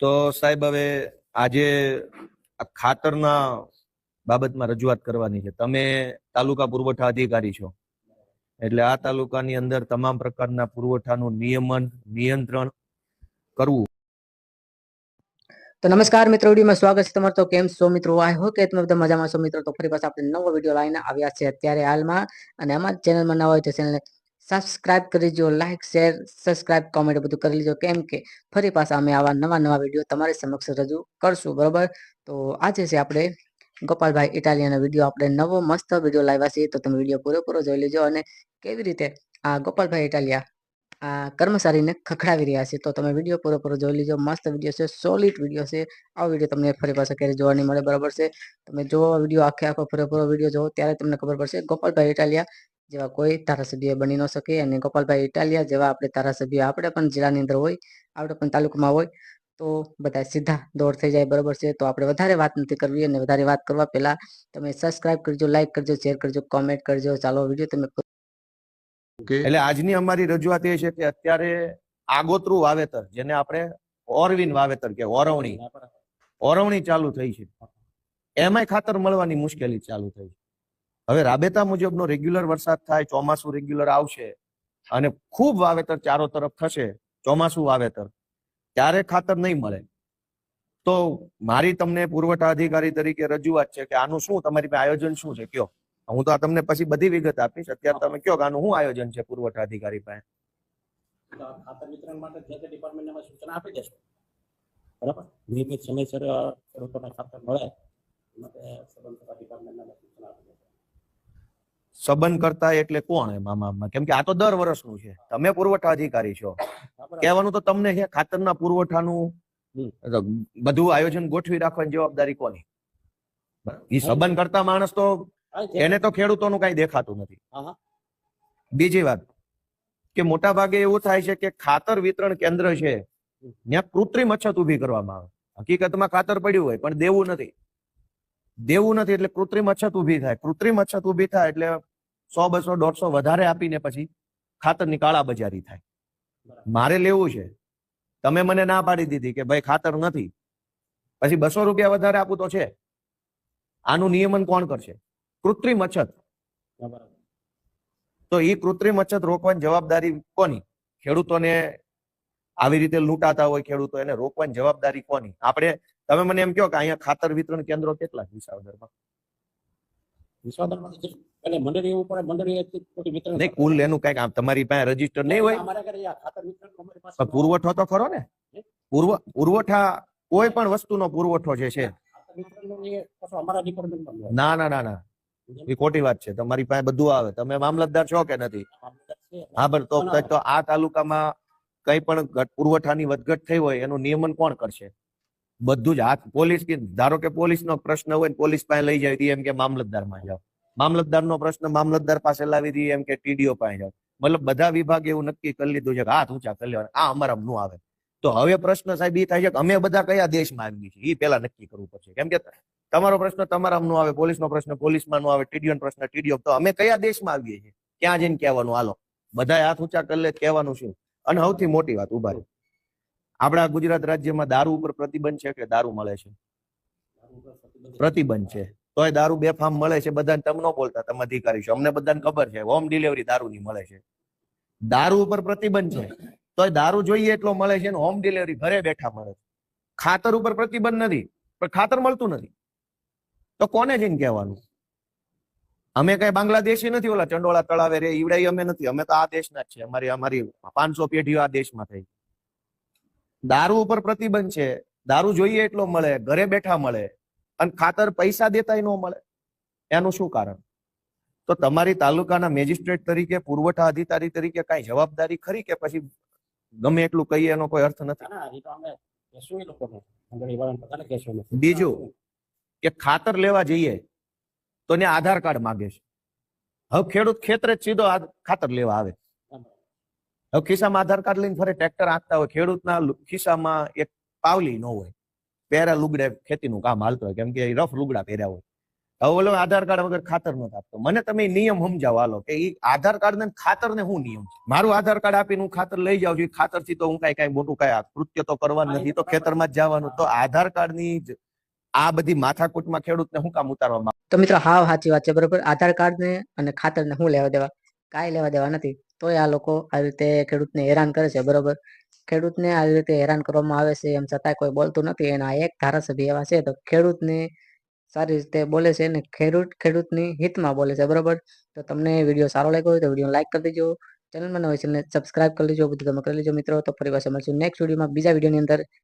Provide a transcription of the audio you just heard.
તો સાહેબ, હવે આજે ખાતરના બાબતમાં રજૂઆત કરવાની છે. તમે તાલુકા પુરવઠા અધિકારી છો. એટલે આ તાલુકાની અંદર તમામ પ્રકારના પુરવઠાનું નિયમન, નિયંત્રણ કરવું. તો નમસ્કાર મિત્રો, વિડીયોમાં સ્વાગત છે તમારું. તો કેમ છો મિત્રો? આઈ હોપ કે તમે બધા મજામાં છો મિત્રો. તો ફરી પાછા આપણે નવો વીડિયો લઈને આવ્યા છે અત્યારે હાલમાં. અને અમારી ચેનલમાં નવા હોય તો ચેનલને સબસ્ક્રાઇબ કરી લેજો લાઇક શેર સબસ્ક્રાઇબ કોમેન્ટ બધું કરી લેજો. કેમ કે ફરી પાછા અમે આવા નવા નવા વીડિયો તમારી સમક્ષ રજૂ કરશું, બરોબર? તો આજે છે આપણે ગોપાલભાઈ ઇટાલિયાનો વીડિયો આપણે નવો મસ્ત વીડિયો લાવ્યા છીએ. તો તમે વીડિયો પૂરેપૂરો જોઈ લેજો અને કેવી રીતે આ ગોપાલભાઈ ઇટાલિયા આ કર્મચારીને ખખડાવી રહ્યા છે. તો તમે વીડિયો પૂરેપૂરો જોઈ લેજો. મસ્ત વીડિયો છે સોલિડ વીડિયો છે. આ વીડિયો તમને ફરી પાછા ક્યારે જોવા નહીં મળે, બરાબર છે? તમે જો વીડિયો આખે આખો પૂરેપૂરો વીડિયો જોવો, ત્યારે તમને ખબર પડશે ગોપાલભાઈ ઇટાલિયા જેવા કોઈ ધારાસભ્ય બની ન શકે. અને ગોપાલભાઈ ઇટાલિયા જેવા આપણે ધારાસભ્ય આપણે પણ જિલ્લાની અંદર હોય આપણે પણ તાલુકામાં હોય તો બધા સીધા દોડ થઈ જાય બરાબર છે. તો આપણે વધારે વાત નથી કરવી અને વધારે વાત કરવા પહેલા તમે સબસ્ક્રાઇબ કરજો લાઈક કરજો શેર કરજો કોમેન્ટ કરજો. ચાલો વીડિયો તમે એટલે આજની અમારી રજૂઆત એ છે કે અત્યારે આગોતરું વાવેતર જેને આપણે ઓરવિન વાવેતર કે ઓરવણી. ઓરવણી ચાલુ થઈ છે. એમાંય ખાતર મળવાની મુશ્કેલી ચાલુ થઈ છે. હવે રાબેતા મુજબનો રેગ્યુલર વરસાદ થાય, ચોમાસું રેગ્યુલર આવશે અને ખૂબ વાવેતર ચારો તરફ થશે, ચોમાસું વાવેતર, ત્યારે ખાતર નહીં મળે. તો મારી તમને પુરવઠા અધિકારી તરીકે રજૂઆત છે કે આનું શું, તમારી આયોજન શું છે? કયો? હું તો આ તમને પછી બધી વિગત આપીશ. અત્યારે તમે કયો આનું શું આયોજન છે પુરવઠા અધિકારી પાસે? સૂચના આપી દેશો. બરાબર? નિયમિત સમયસર ખાતર મળે અમે સૂચના આપી દેશું સંબંધ કરતા એટલે કોણ એમ આમાં કેમ કે આ તો દર વર્ષનું છે. તમે પુરવઠા અધિકારી છો? કહેવાનું તો તમને છે ખાતરના પુરવઠાનું. બધું આયોજન ગોઠવી રાખવાની જવાબદારી કોની? એ સંબંધ કરતા માણસ તો એને તો ખેડૂતોનું કઈ દેખાતું નથી. બીજી વાત કે મોટા ભાગે એવું થાય છે કે ખાતર વિતરણ કેન્દ્ર છે ત્યાં કૃત્રિમ અછત ઊભી કરવામાં આવે. હકીકતમાં ખાતર પડ્યું હોય પણ દેવું નથી. દેવું નથી એટલે કૃત્રિમ અછત ઊભી થાય. કૃત્રિમ અછત ઊભી થાય એટલે સો બસો દોઢસો વધારે આપીને પછી ખાતરની કાળા બજારી થાય. મારે લેવું છે. તમે મને ના પાડી દીધી કે ભાઈ ખાતર નથી. પછી બસો રૂપિયા વધારે આપું તો છે. આનું નિયમન કોણ કરશે? કૃત્રિમ અછત. તો એ કૃત્રિમ અછત રોકવાની જવાબદારી કોની? ખેડૂતોને આવી રીતે લૂંટાતા હોય ખેડૂતો એને રોકવાની જવાબદારી કોની? આપણે તમે મને એમ કહો કે અહીંયા ખાતર વિતરણ કેન્દ્રો કેટલા વિસાવદરમાં? પુરવઠો તો ખરો ને? પુરવઠા કોઈ પણ વસ્તુનો પુરવઠો જે છે. ના ના ના ના. એ ખોટી વાત છે. તમારી પાસે બધું આવે. તમે મામલતદાર છો કે નથી? હા પણ તો તો આ તાલુકામાં કઈ પણ પુરવઠાની વધઘટ થઈ હોય એનું નિયમન કોણ કરશે? બધું જ. હાથ પોલીસ કે, ધારો કે પોલીસનો પ્રશ્ન હોય ને પોલીસ પાસે લઈ જાય એમ કે મામલતદારમાં જાઓ. મામલતદારનો પ્રશ્ન મામલતદાર પાસે લાવી દઈએ એમ કે ટીડીઓ પાસે જાઓ. મતલબ બધા વિભાગે એવું નક્કી કરી લીધું છે કે હાથ ઊંચા કરી લેવાના. આ અમારા નું આવે. તો હવે પ્રશ્ન સાહેબ એ થાય છે કે અમે બધા કયા દેશમાં આવીએ છીએ? એ પેલા નક્કી કરવું પડશે. કેમ કે તમારો પ્રશ્ન તમારા નો આવે, પોલીસનો પ્રશ્ન પોલીસમાં નો આવે ટીડીઓ પ્રશ્ન ટીડીઓ તો અમે કયા દેશમાં આવીએ છીએ? ક્યાં જઈને કહેવાનું? હાલો. બધા હાથ ઊંચા કરી લે, કહેવાનું શું? અને સૌથી મોટી વાત ઊભા રહો. આપણા ગુજરાત રાજ્યમાં દારૂ ઉપર પ્રતિબંધ છે કે દારૂ મળે છે? પ્રતિબંધ છે. તોય દારૂ બેફામ મળે છે, બધાને તમે ન બોલતા, તમે અધિકારી છો. અમને બધાને ખબર છે, હોમ ડિલિવરી દારૂની મળે છે. દારૂ ઉપર પ્રતિબંધ છે. તોય દારૂ જોઈએ એટલો મળે છે ને હોમ ડિલિવરી ઘરે બેઠા મળે છે. ખાતર ઉપર પ્રતિબંધ નથી, પણ ખાતર મળતું નથી. તો કોને જઈને કહેવાનું? અમે કઈ બાંગ્લાદેશી નથી, ઓલા ચંડોળા તળાવે રે, ઈવડાઈ અમે નથી. અમે તો આ દેશના જ છે. અમારી અમારી પાંચસો પેઢીઓ આ દેશમાં થઈ. દારૂ ઉપર પ્રતિબંધ છે. દારૂ જોઈએ એટલો મળે ઘરે બેઠા મળે અને ખાતર પૈસા દેતાય ન મળે. એનું શું કારણ? તો તમારી તાલુકાના મેજિસ્ટ્રેટ તરીકે પુરવઠા અધિકારી તરીકે કઈ જવાબદારી ખરી કે પછી ગમે એટલું કહીએ એનો કોઈ અર્થ નથી. બીજું કે ખાતર લેવા જઈએ તો ને આધાર કાર્ડ માંગે છે. હવે ખેડૂત ખેતરે જ સીધો ખાતર લેવા આવે. હવે ખિસ્સામાં આધાર કાર્ડ લઈને ફરે ટ્રેક્ટર આંકતા હોય, ખેડૂતના ખિસ્સામાં એક પાવલી ન હોય, પહેરા લુગડે ખેતીનું કામ હાલતું હોય, કેમ કે રફ લુગડા પહેર્યા હોય. હવે ઓલો આધાર કાર્ડ વગર ખાતર નથી આપતો મને તમે નિયમ સમજાવો હાલો, કે એ આધાર કાર્ડ ને ખાતર ને શું નિયમ મારું આધાર કાર્ડ આપીને હું ખાતર લઈ જાઉં છું ખાતરથી તો હું કઈ કઈ મોટું કઈ કૃત્ય તો કરવાનું નથી તો ખેતરમાં જ જવાનું. તો આધાર કાર્ડની જ આ બધી માથાકૂટમાં ખેડૂતને શું કામ ઉતારવામાં તો મિત્રો, હાવ સાચી વાત છે, બરોબર? આધાર કાર્ડ ને અને ખાતર ને શું લેવા દેવા? કાંઈ લેવા દેવા નથી. તોય આ લોકો આવી રીતે ખેડૂતને હેરાન કરે છે, બરોબર? ખેડૂતને આવી રીતે હેરાન કરવામાં આવે છે એમ છતાં કોઈ બોલતું નથી એના એક ધારાસભ્ય એવા છે તો ખેડૂતને સારી રીતે બોલે છે અને ખેડૂત ખેડૂતની હિતમાં બોલે છે, બરોબર? તો તમને વીડિયો સારો લાગ્યો હોય તો વીડિયો લાઇક કરી દેજો, ચેનલમાં નવી ચેનલને સબસ્ક્રાઇબ કરી લેજો બધું તમે કરી લેજો મિત્રો. તો ફરી પાછા મળશું નેક્સ્ટ વિડીયોમાં બીજા વિડીયોની અંદર.